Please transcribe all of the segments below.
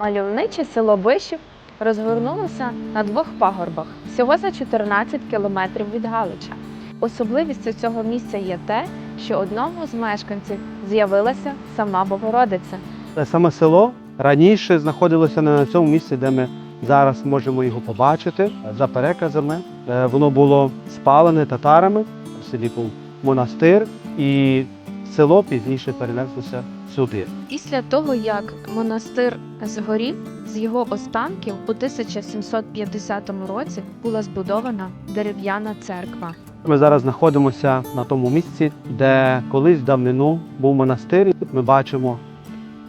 Мальовниче село Вишів розгорнулося на двох пагорбах всього за 14 кілометрів від Галича. Особливістю цього місця є те, що одному з мешканців з'явилася сама Богородиця. Саме село раніше знаходилося не на цьому місці, де ми зараз можемо його побачити. За переказами Е, воно було спалене татарами. В селі був монастир, і село пізніше перенеслося сюди. Після того, як монастир згорів, з його останків у 1750 році була збудована дерев'яна церква. Ми зараз знаходимося на тому місці, де колись давнину був монастир. Ми бачимо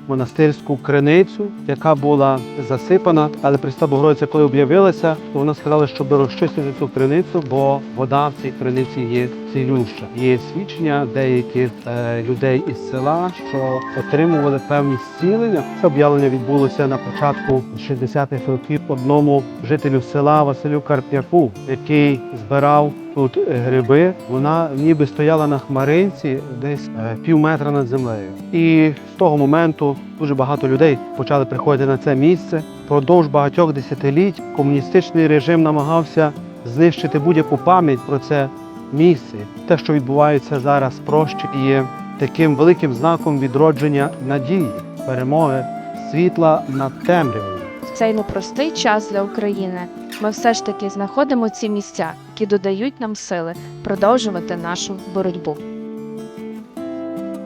монастирську криницю, яка була засипана. Але Пресвята Богородиця, коли об'явилася, то вона сказала, щоб розчистити цю криницю, бо вода в цій криниці є цілюща. Є свідчення деяких е, людей із села, що отримували певні зцілення. Це об'явлення відбулося на початку 60-х років одному жителю села Василю Карп'яку, який збирав тут е, гриби. Вона ніби стояла на хмаринці десь е, пів метра над землею. І з того моменту дуже багато людей почали приходити на це місце. Продовж багатьох десятиліть комуністичний режим намагався знищити будь-яку пам'ять про це місце. Те, що відбувається зараз в прощі, є таким великим знаком відродження надії, перемоги світла над темрявою. Цей непростий час для України ми все ж таки знаходимо ці місця, які додають нам сили продовжувати нашу боротьбу.